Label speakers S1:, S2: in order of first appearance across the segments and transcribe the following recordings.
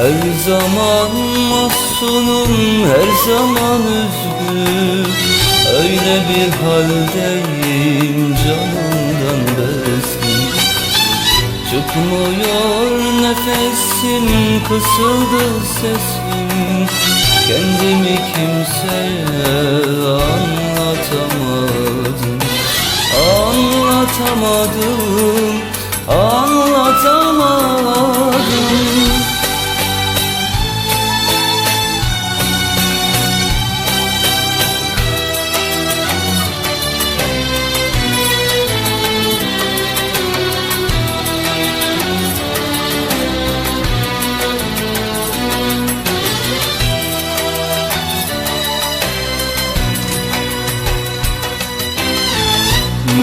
S1: Her zaman mahzunum, her zaman üzgün. Öyle bir haldeyim canımdan bezgin Çıkmıyor nefesim, kısıldı sesim. Kendimi kimseye anlatamadım. Anlatamadım,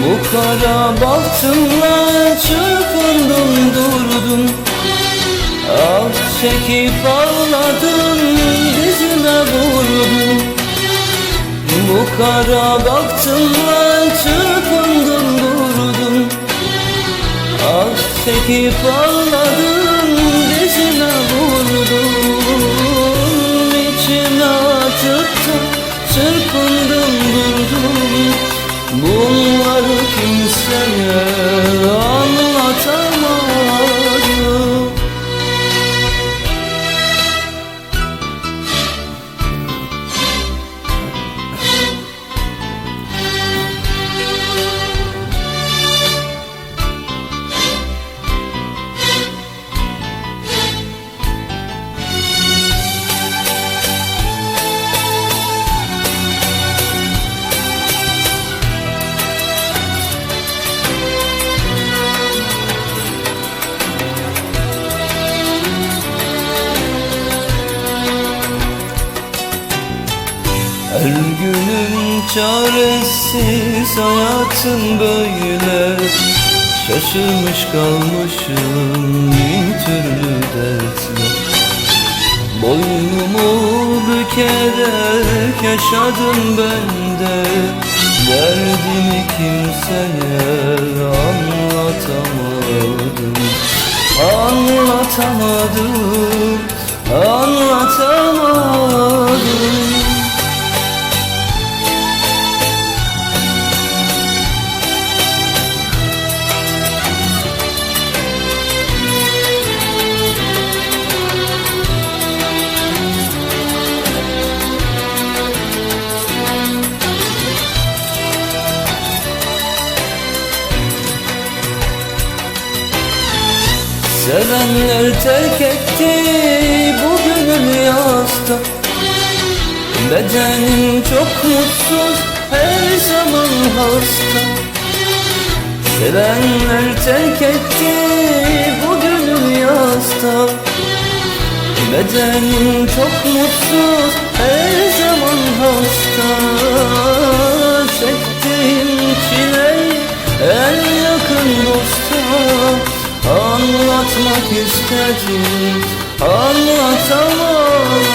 S1: Bu kara bahtımla çırpındım durdum. Ah çekip ağladım dizime vurdum Bu kara bahtımla çırpındım durdum. Ah çekip ağladım Her günün çaresiz hayatın böyle. Şaşırmış kalmışım bin türlü dertle Boynumu bükerek yaşadım ben de. Derdimi kimseye anlatamadım. Anlatamadım, anlatamadım Sevenler terk etti bu gönül yasta. Bedenim çok mutsuz her zaman hasta. Sevenler terk etti bu gönül yasta. Bedenim çok mutsuz her zaman hasta. Çektiğim çileyi en yakın dosta Anlatmak istedim Anlatamadım